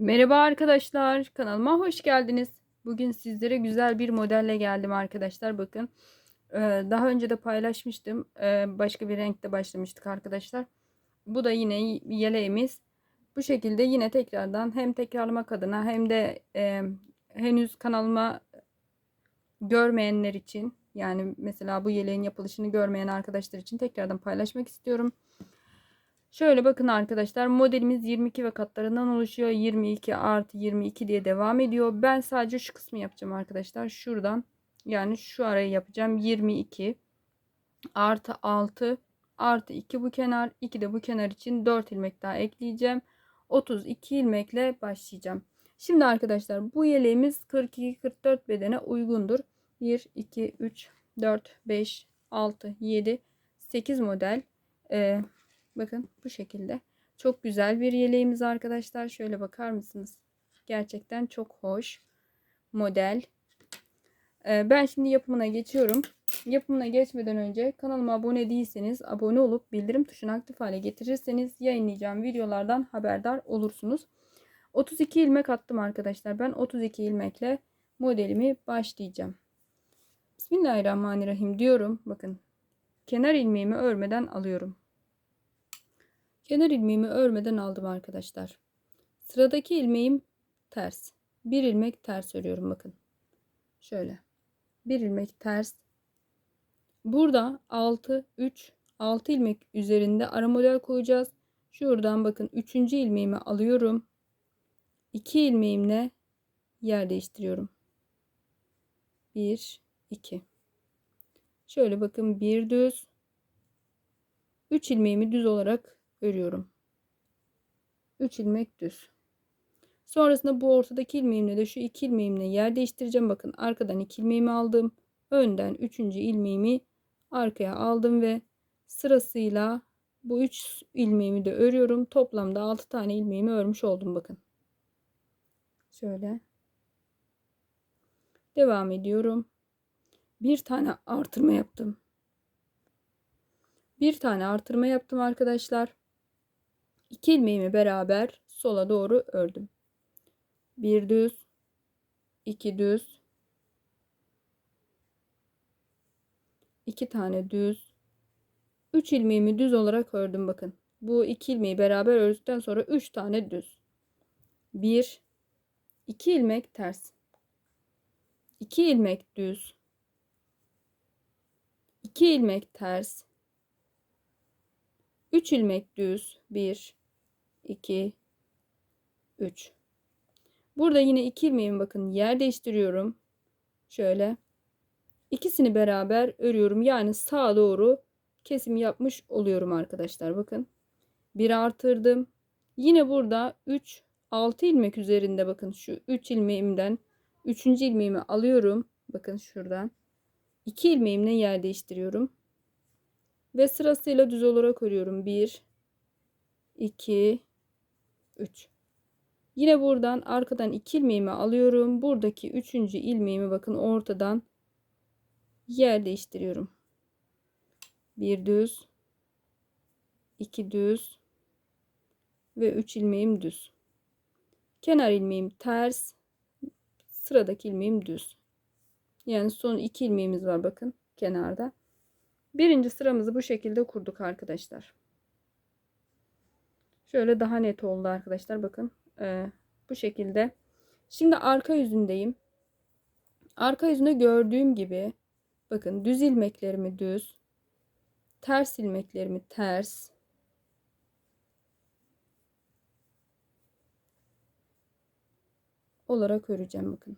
Merhaba arkadaşlar, kanalıma hoş geldiniz. Bugün sizlere güzel bir modelle geldim arkadaşlar. Bakın, Ee, daha önce de paylaşmıştım. Ee, Başka bir renkte başlamıştık arkadaşlar. Bu da yine yeleğimiz. Bu şekilde yine tekrardan hem tekrarlamak adına hem de e, henüz kanalıma görmeyenler için yani mesela bu yeleğin yapılışını görmeyen arkadaşlar için tekrardan paylaşmak istiyorum. Şöyle bakın arkadaşlar modelimiz 22 ve katlarından oluşuyor. 22 artı 22 diye devam ediyor. Ben sadece şu kısmı yapacağım arkadaşlar. Şuradan yani şu arayı yapacağım. 22 artı 6 artı 2 bu kenar 2 de bu kenar için 4 ilmek daha ekleyeceğim. 32 ilmekle başlayacağım. Şimdi arkadaşlar bu yeleğimiz 42-44 bedene uygundur. 1, 2, 3, 4, 5, 6, 7, 8 model. Ee, bakın bu şekilde. Çok güzel bir yeleğimiz arkadaşlar. Şöyle bakar mısınız? Gerçekten çok hoş model. Ee, ben şimdi yapımına geçiyorum. Yapımına geçmeden önce kanalıma abone değilseniz abone olup bildirim tuşunu aktif hale getirirseniz yayınlayacağım videolardan haberdar olursunuz. 32 ilmek attım arkadaşlar. Ben 32 ilmekle modelimi başlayacağım. Bismillahirrahmanirrahim diyorum. Bakın kenar ilmeğimi örmeden alıyorum. Kenar ilmeğimi örmeden aldım arkadaşlar. Sıradaki ilmeğim ters. Bir ilmek ters örüyorum bakın. Şöyle. Bir ilmek ters. Burada 6 3 6 ilmek üzerinde ara model koyacağız. Şuradan bakın 3. ilmeğimi alıyorum. 2 ilmeğimle yer değiştiriyorum. 1 2 Şöyle bakın bir düz 3 ilmeğimi düz olarak örüyorum. 3 ilmek düz. Sonrasında bu ortadaki ilmeğimle de şu 2 ilmeğimle yer değiştireceğim. Bakın arkadan 2 ilmeğimi aldım. Önden 3. ilmeğimi arkaya aldım ve sırasıyla bu 3 ilmeğimi de örüyorum. Toplamda 6 tane ilmeğimi örmüş oldum bakın. Şöyle. Devam ediyorum. Bir tane artırma yaptım. Bir tane artırma yaptım arkadaşlar. İki ilmeğimi beraber sola doğru ördüm. Bir düz, iki düz, iki tane düz, üç ilmeğimi düz olarak ördüm bakın. Bu iki ilmeği beraber ördükten sonra üç tane düz. Bir, iki ilmek ters. iki ilmek düz. 2 ilmek ters 3 ilmek düz 1 2 3 burada yine 2 ilmeğimi bakın yer değiştiriyorum. Şöyle. İkisini beraber örüyorum. Yani sağa doğru kesim yapmış oluyorum arkadaşlar bakın. Bir artırdım. Yine burada 3 6 ilmek üzerinde bakın şu 3 ilmeğimden 3. ilmeğimi alıyorum. Bakın şuradan. 2 ilmeğimle yer değiştiriyorum. Ve sırasıyla düz olarak örüyorum. 1 2 3 Yine buradan arkadan 2 ilmeğimi alıyorum. Buradaki 3. ilmeğimi bakın ortadan yer değiştiriyorum. Bir düz, iki düz ve 3 ilmeğim düz. Kenar ilmeğim ters, sıradaki ilmeğim düz. Yani son iki ilmeğimiz var bakın kenarda. Birinci sıramızı bu şekilde kurduk arkadaşlar. Şöyle daha net oldu arkadaşlar bakın. Ee, bu şekilde. Şimdi arka yüzündeyim. Arka yüzünde gördüğüm gibi bakın düz ilmeklerimi düz. Ters ilmeklerimi ters. olarak öreceğim bakın.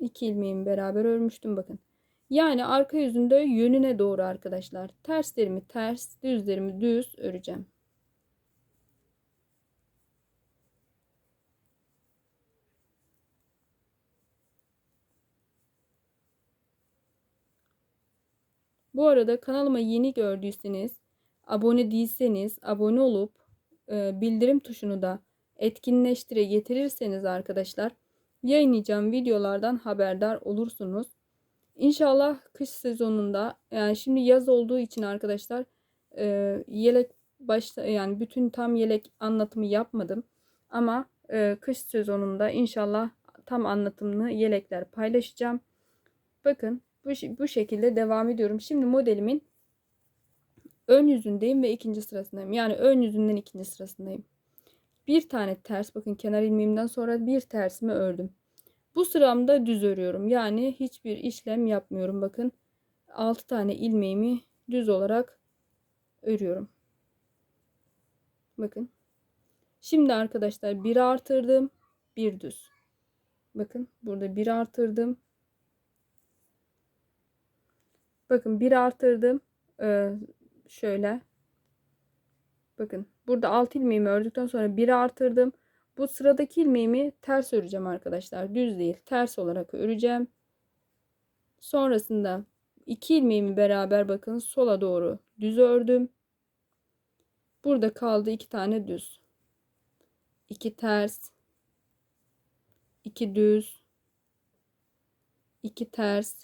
2 ilmeğimi beraber örmüştüm bakın. Yani arka yüzünde yönüne doğru arkadaşlar. Terslerimi ters, düzlerimi düz öreceğim. Bu arada kanalıma yeni gördüyseniz, abone değilseniz abone olup e, bildirim tuşunu da etkinleştire getirirseniz arkadaşlar yayınlayacağım videolardan haberdar olursunuz. İnşallah kış sezonunda yani şimdi yaz olduğu için arkadaşlar e, yelek başta yani bütün tam yelek anlatımı yapmadım. Ama e, kış sezonunda inşallah tam anlatımlı yelekler paylaşacağım. Bakın bu, bu şekilde devam ediyorum. Şimdi modelimin ön yüzündeyim ve ikinci sırasındayım. Yani ön yüzünden ikinci sırasındayım. Bir tane ters bakın kenar ilmeğimden sonra bir tersimi ördüm. Bu sıramda düz örüyorum. Yani hiçbir işlem yapmıyorum. Bakın 6 tane ilmeğimi düz olarak örüyorum. Bakın. Şimdi arkadaşlar bir artırdım. Bir düz. Bakın burada bir artırdım. Bakın bir artırdım. Ee, şöyle. Bakın burada 6 ilmeğimi ördükten sonra bir artırdım. Bu sıradaki ilmeğimi ters öreceğim arkadaşlar. Düz değil. Ters olarak öreceğim. Sonrasında iki ilmeğimi beraber bakın sola doğru düz ördüm. Burada kaldı iki tane düz. iki ters. iki düz. iki ters.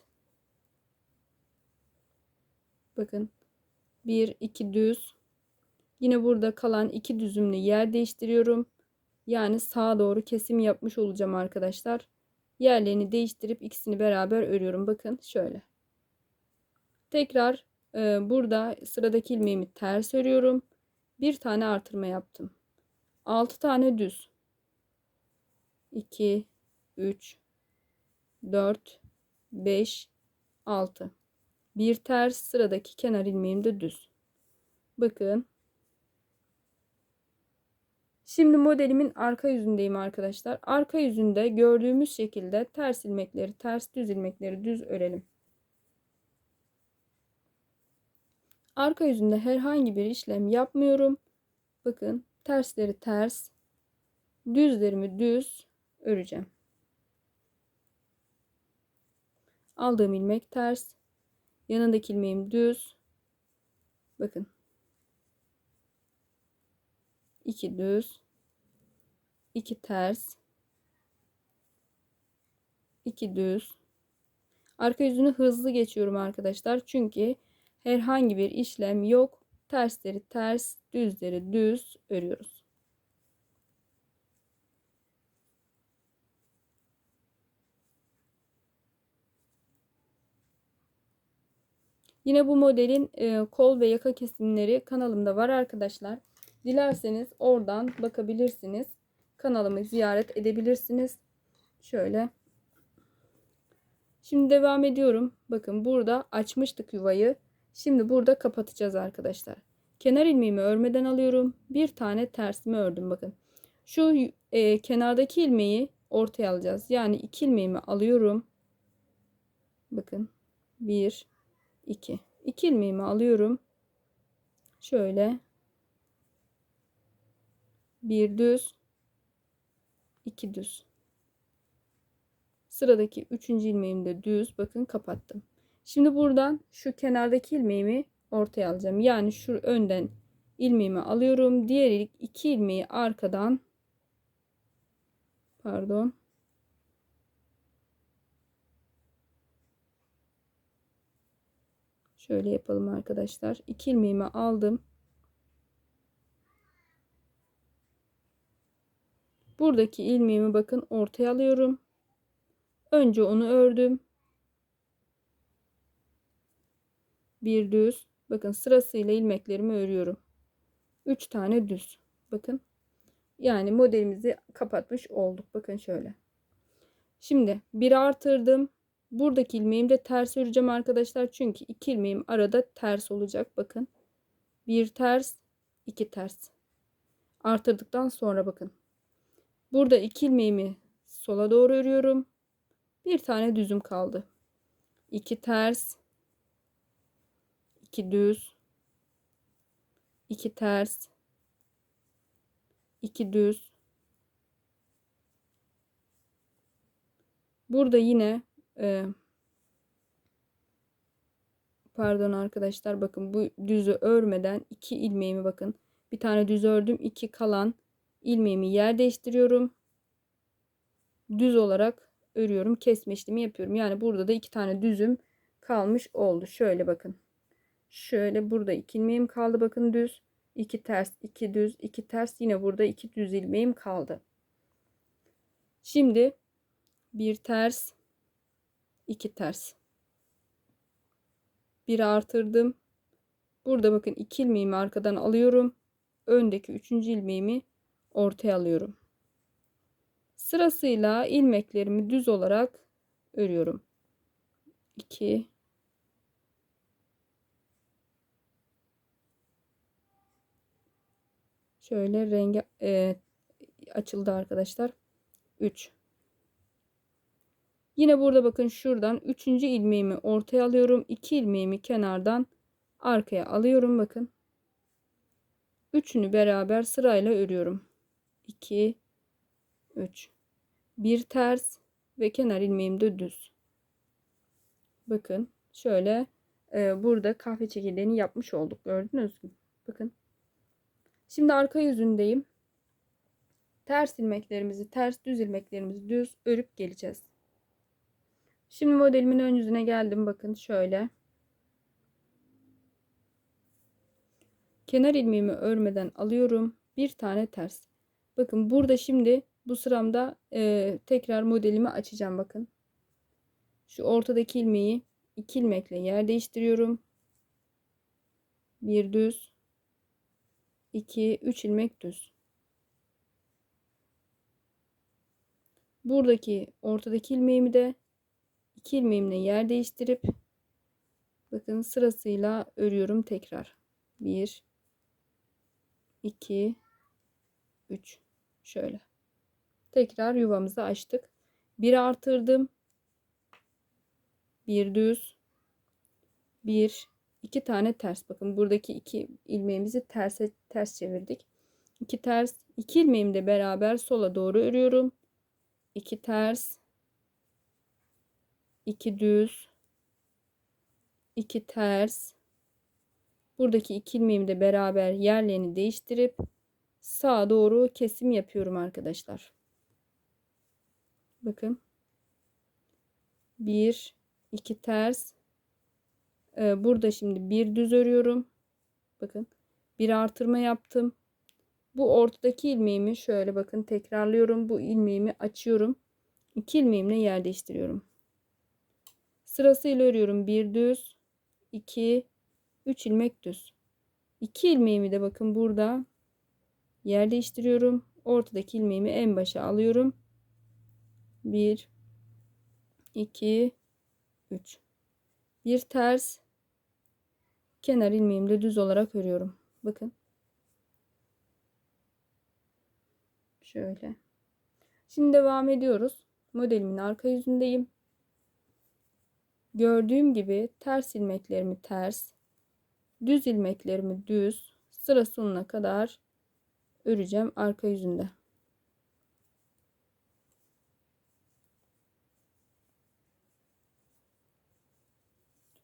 Bakın. Bir, iki düz. Yine burada kalan iki düzümle yer değiştiriyorum. Yani sağa doğru kesim yapmış olacağım arkadaşlar. Yerlerini değiştirip ikisini beraber örüyorum. Bakın şöyle. Tekrar e, burada sıradaki ilmeğimi ters örüyorum. Bir tane artırma yaptım. 6 tane düz. 2 3 4 5 6 bir ters sıradaki kenar ilmeğim de düz. Bakın Şimdi modelimin arka yüzündeyim arkadaşlar. Arka yüzünde gördüğümüz şekilde ters ilmekleri ters düz ilmekleri düz örelim. Arka yüzünde herhangi bir işlem yapmıyorum. Bakın tersleri ters, düzlerimi düz öreceğim. Aldığım ilmek ters, yanındaki ilmeğim düz. Bakın. 2 düz, 2 ters, 2 düz. Arka yüzünü hızlı geçiyorum arkadaşlar. Çünkü herhangi bir işlem yok. Tersleri ters, düzleri düz örüyoruz. Yine bu modelin e, kol ve yaka kesimleri kanalımda var arkadaşlar. Dilerseniz oradan bakabilirsiniz. Kanalımı ziyaret edebilirsiniz. Şöyle. Şimdi devam ediyorum. Bakın burada açmıştık yuvayı. Şimdi burada kapatacağız arkadaşlar. Kenar ilmeğimi örmeden alıyorum. Bir tane tersimi ördüm bakın. Şu e, kenardaki ilmeği ortaya alacağız. Yani iki ilmeğimi alıyorum. Bakın. Bir, iki. İki ilmeğimi alıyorum. Şöyle bir düz, iki düz. Sıradaki üçüncü ilmeğimi de düz. Bakın kapattım. Şimdi buradan şu kenardaki ilmeğimi ortaya alacağım. Yani şu önden ilmeğimi alıyorum. Diğer iki ilmeği arkadan pardon şöyle yapalım arkadaşlar. İki ilmeğimi aldım. Buradaki ilmeğimi bakın ortaya alıyorum. Önce onu ördüm. Bir düz. Bakın sırasıyla ilmeklerimi örüyorum. 3 tane düz. Bakın. Yani modelimizi kapatmış olduk. Bakın şöyle. Şimdi bir artırdım. Buradaki ilmeğimi de ters öreceğim arkadaşlar. Çünkü iki ilmeğim arada ters olacak. Bakın. Bir ters, iki ters. Artırdıktan sonra bakın. Burada iki ilmeğimi sola doğru örüyorum. Bir tane düzüm kaldı. İki ters, iki düz, iki ters, iki düz. Burada yine e, pardon arkadaşlar bakın bu düzü örmeden iki ilmeğimi bakın. Bir tane düz ördüm. iki kalan ilmeğimi yer değiştiriyorum. Düz olarak örüyorum. Kesme işlemi yapıyorum. Yani burada da iki tane düzüm kalmış oldu. Şöyle bakın. Şöyle burada iki ilmeğim kaldı. Bakın düz. 2 ters, 2 düz, 2 ters. Yine burada 2 düz ilmeğim kaldı. Şimdi bir ters, 2 ters. Bir artırdım. Burada bakın 2 ilmeğimi arkadan alıyorum. Öndeki 3. ilmeğimi ortaya alıyorum. Sırasıyla ilmeklerimi düz olarak örüyorum. 2 Şöyle rengi e, açıldı arkadaşlar. 3 Yine burada bakın şuradan 3. ilmeğimi ortaya alıyorum. 2 ilmeğimi kenardan arkaya alıyorum bakın. Üçünü beraber sırayla örüyorum. 2 3 bir ters ve kenar ilmeğim de düz. Bakın şöyle e, burada kahve çekirdeğini yapmış olduk. Gördünüz mü? Bakın. Şimdi arka yüzündeyim. Ters ilmeklerimizi ters, düz ilmeklerimizi düz örüp geleceğiz. Şimdi modelimin ön yüzüne geldim. Bakın şöyle. Kenar ilmeğimi örmeden alıyorum. Bir tane ters. Bakın burada şimdi bu sıramda e, tekrar modelimi açacağım. Bakın. Şu ortadaki ilmeği iki ilmekle yer değiştiriyorum. Bir düz. 2 3 ilmek düz. Buradaki ortadaki ilmeğimi de iki ilmeğimle yer değiştirip bakın sırasıyla örüyorum tekrar. 1 2 3 şöyle. Tekrar yuvamızı açtık. Bir artırdım. Bir düz. Bir iki tane ters. Bakın buradaki iki ilmeğimizi terse ters çevirdik. İki ters, iki ilmeğimi de beraber sola doğru örüyorum. İki ters, iki düz, iki ters. Buradaki iki ilmeğimi beraber yerlerini değiştirip sağa doğru kesim yapıyorum arkadaşlar. Bakın. Bir, iki ters, ee, burada şimdi bir düz örüyorum. Bakın bir artırma yaptım. Bu ortadaki ilmeğimi şöyle bakın tekrarlıyorum. Bu ilmeğimi açıyorum. İki ilmeğimle yer değiştiriyorum. Sırasıyla örüyorum. Bir düz, iki, üç ilmek düz. İki ilmeğimi de bakın burada yer değiştiriyorum. Ortadaki ilmeğimi en başa alıyorum. Bir, iki, üç. Bir ters, kenar ilmeğimle düz olarak örüyorum. Bakın. Şöyle. Şimdi devam ediyoruz. Modelimin arka yüzündeyim. Gördüğüm gibi ters ilmeklerimi ters, düz ilmeklerimi düz, sıra sonuna kadar öreceğim arka yüzünde.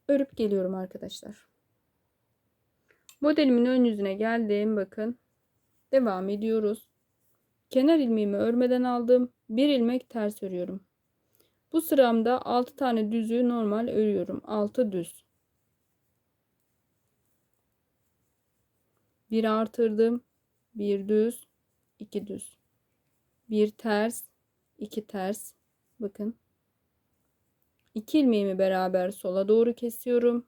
Örüp geliyorum arkadaşlar. Modelimin ön yüzüne geldim. Bakın. Devam ediyoruz. Kenar ilmeğimi örmeden aldım. Bir ilmek ters örüyorum. Bu sıramda 6 tane düzü normal örüyorum. 6 düz. Bir artırdım. Bir düz. iki düz. Bir ters. iki ters. Bakın. 2 ilmeğimi beraber sola doğru kesiyorum.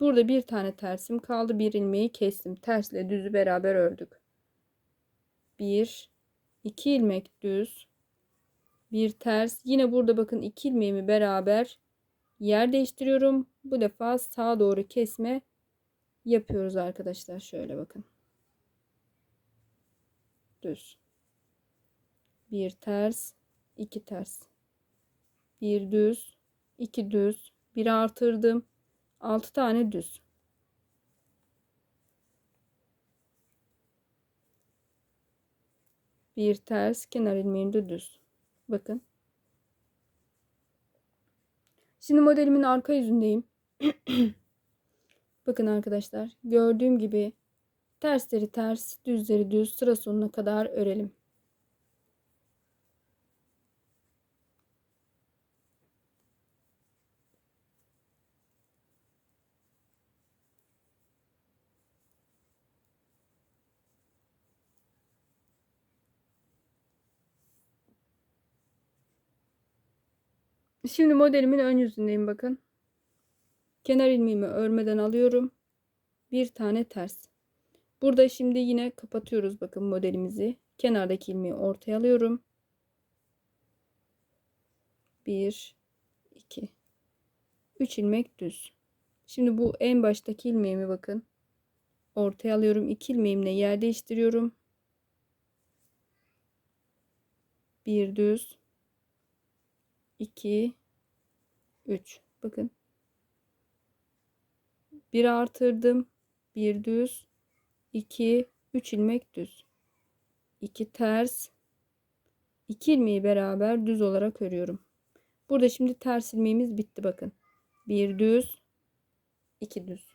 Burada bir tane tersim kaldı. Bir ilmeği kestim. Tersle düzü beraber ördük. Bir, iki ilmek düz, bir ters. Yine burada bakın iki ilmeğimi beraber yer değiştiriyorum. Bu defa sağa doğru kesme yapıyoruz arkadaşlar. Şöyle bakın. Düz. Bir ters, iki ters. Bir düz, iki düz, bir artırdım 6 tane düz. Bir ters kenar ilmeğimde düz. Bakın. Şimdi modelimin arka yüzündeyim. Bakın arkadaşlar gördüğüm gibi Tersleri ters, düzleri düz sıra sonuna kadar örelim. Şimdi modelimin ön yüzündeyim bakın. Kenar ilmeğimi örmeden alıyorum. Bir tane ters. Burada şimdi yine kapatıyoruz bakın modelimizi. Kenardaki ilmeği ortaya alıyorum. 1 2 3 ilmek düz. Şimdi bu en baştaki ilmeğimi bakın. Ortaya alıyorum. 2 ilmeğimle yer değiştiriyorum. Bir düz. 2 3 bakın. Bir artırdım. Bir düz. 2 3 ilmek düz. 2 ters. 2 ilmeği beraber düz olarak örüyorum. Burada şimdi ters ilmeğimiz bitti bakın. Bir düz, iki düz.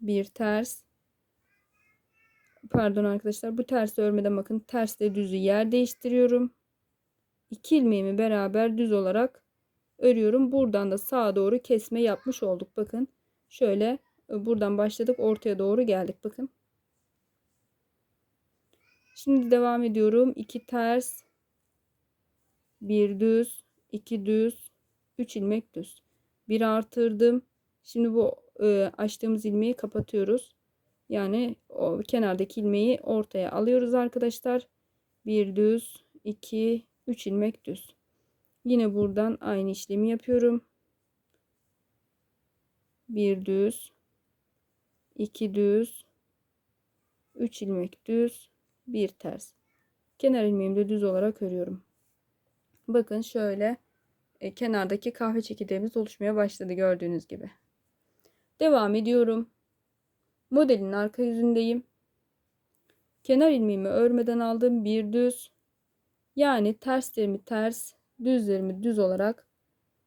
Bir ters. Pardon arkadaşlar bu tersi örmeden bakın tersle düzü yer değiştiriyorum. İki ilmeğimi beraber düz olarak örüyorum. Buradan da sağa doğru kesme yapmış olduk. Bakın şöyle buradan başladık ortaya doğru geldik. Bakın. Şimdi devam ediyorum. 2 ters, bir düz, iki düz, üç ilmek düz. Bir artırdım. Şimdi bu e, açtığımız ilmeği kapatıyoruz. Yani o kenardaki ilmeği ortaya alıyoruz arkadaşlar. Bir düz, iki, üç ilmek düz. Yine buradan aynı işlemi yapıyorum. Bir düz, iki düz, üç ilmek düz, bir ters. Kenar ilmeğimi de düz olarak örüyorum. Bakın şöyle e, kenardaki kahve çekirdeğimiz oluşmaya başladı gördüğünüz gibi. Devam ediyorum. Modelin arka yüzündeyim. Kenar ilmeğimi örmeden aldım. Bir düz. Yani terslerimi ters, düzlerimi düz olarak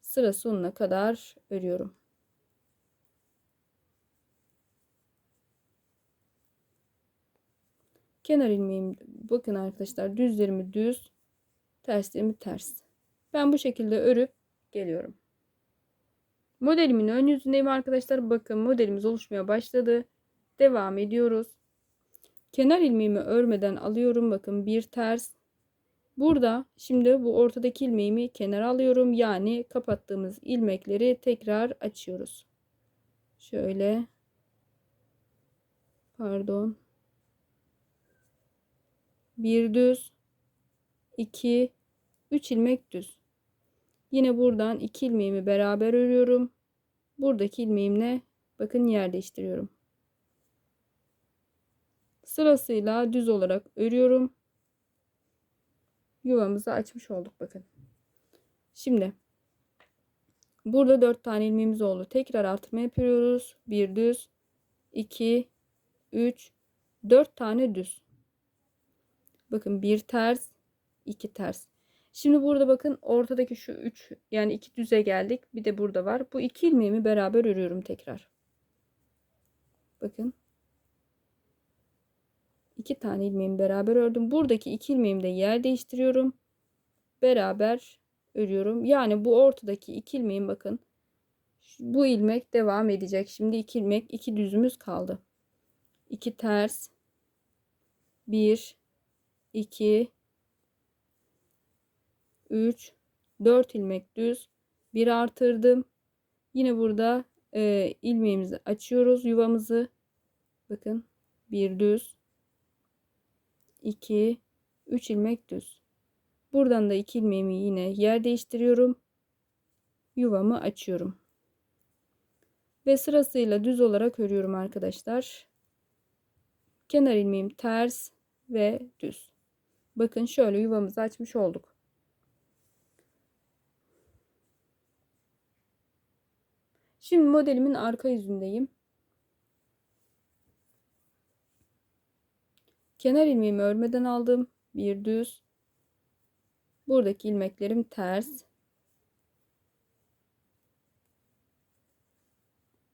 sıra sonuna kadar örüyorum. Kenar ilmeğim bakın arkadaşlar düzlerimi düz, terslerimi ters. Ben bu şekilde örüp geliyorum. Modelimin ön yüzündeyim arkadaşlar. Bakın modelimiz oluşmaya başladı. Devam ediyoruz. Kenar ilmeğimi örmeden alıyorum. Bakın bir ters. Burada şimdi bu ortadaki ilmeğimi kenara alıyorum. Yani kapattığımız ilmekleri tekrar açıyoruz. Şöyle. Pardon. Bir düz. 2 3 ilmek düz. Yine buradan 2 ilmeğimi beraber örüyorum. Buradaki ilmeğimle bakın yer değiştiriyorum. Sırasıyla düz olarak örüyorum. Yuvamızı açmış olduk bakın. Şimdi burada 4 tane ilmeğimiz oldu. Tekrar artırma yapıyoruz. 1 düz, 2 3 4 tane düz. Bakın bir ters, iki ters. Şimdi burada bakın ortadaki şu 3 yani iki düze geldik. Bir de burada var. Bu iki ilmeğimi beraber örüyorum tekrar. Bakın. iki tane ilmeğimi beraber ördüm. Buradaki iki ilmeğimi de yer değiştiriyorum. Beraber örüyorum. Yani bu ortadaki iki ilmeğim bakın. Bu ilmek devam edecek. Şimdi iki ilmek, iki düzümüz kaldı. 2 ters. 1 2 3 4 ilmek düz bir artırdım. Yine burada e, ilmeğimizi açıyoruz yuvamızı. Bakın bir düz 2 3 ilmek düz. Buradan da 2 ilmeğimi yine yer değiştiriyorum. Yuvamı açıyorum. Ve sırasıyla düz olarak örüyorum arkadaşlar. Kenar ilmeğim ters ve düz bakın şöyle yuvamızı açmış olduk Şimdi modelimin arka yüzündeyim. Kenar ilmeğimi örmeden aldım. Bir düz. Buradaki ilmeklerim ters.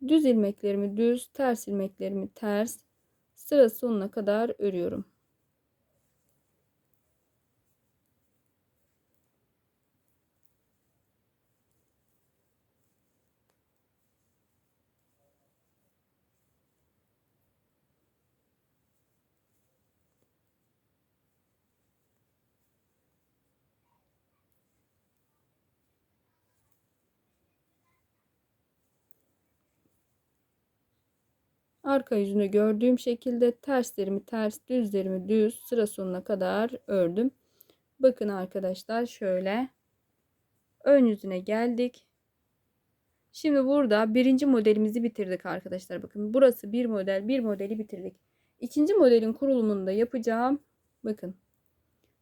Düz ilmeklerimi düz, ters ilmeklerimi ters. Sıra sonuna kadar örüyorum. Arka yüzünü gördüğüm şekilde terslerimi ters düzlerimi düz sıra sonuna kadar ördüm. Bakın arkadaşlar şöyle ön yüzüne geldik. Şimdi burada birinci modelimizi bitirdik arkadaşlar. Bakın burası bir model bir modeli bitirdik. İkinci modelin kurulumunda yapacağım. Bakın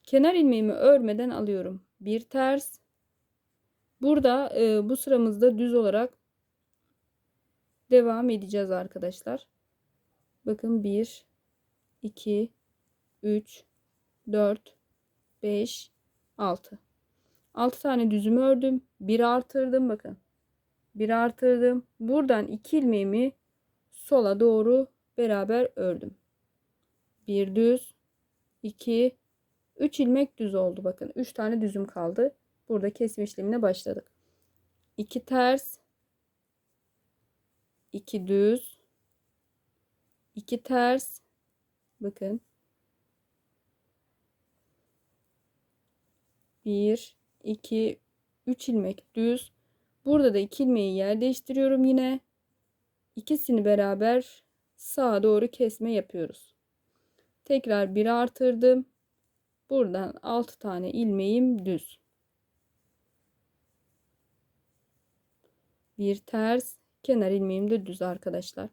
kenar ilmeğimi örmeden alıyorum. Bir ters. Burada e, bu sıramızda düz olarak devam edeceğiz arkadaşlar. Bakın 1 2 3 4 5 6 6 tane düzümü ördüm. Bir artırdım bakın. Bir artırdım. Buradan iki ilmeğimi sola doğru beraber ördüm. Bir düz, iki, üç ilmek düz oldu. Bakın üç tane düzüm kaldı. Burada kesme işlemine başladık. İki ters, iki düz, iki ters. Bakın. Bir, iki, üç ilmek düz. Burada da iki ilmeği yer değiştiriyorum yine. İkisini beraber sağa doğru kesme yapıyoruz. Tekrar bir artırdım. Buradan 6 tane ilmeğim düz. Bir ters, kenar ilmeğim de düz arkadaşlar.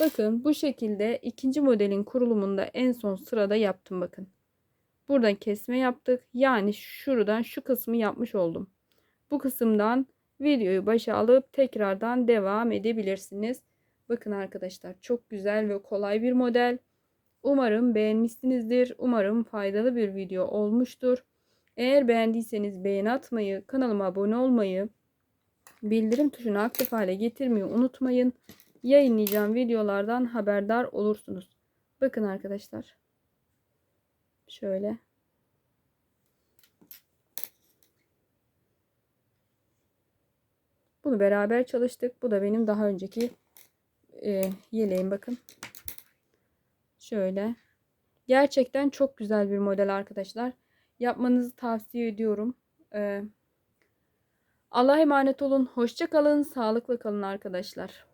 Bakın bu şekilde ikinci modelin kurulumunda en son sırada yaptım bakın. Buradan kesme yaptık. Yani şuradan şu kısmı yapmış oldum. Bu kısımdan videoyu başa alıp tekrardan devam edebilirsiniz. Bakın arkadaşlar çok güzel ve kolay bir model. Umarım beğenmişsinizdir. Umarım faydalı bir video olmuştur. Eğer beğendiyseniz beğeni atmayı, kanalıma abone olmayı, bildirim tuşunu aktif hale getirmeyi unutmayın. Yayınlayacağım videolardan haberdar olursunuz. Bakın arkadaşlar. Şöyle. Bunu beraber çalıştık. Bu da benim daha önceki e, yeleğim bakın. Şöyle. Gerçekten çok güzel bir model arkadaşlar. Yapmanızı tavsiye ediyorum. Ee, Allah'a emanet olun. Hoşça kalın. Sağlıklı kalın arkadaşlar.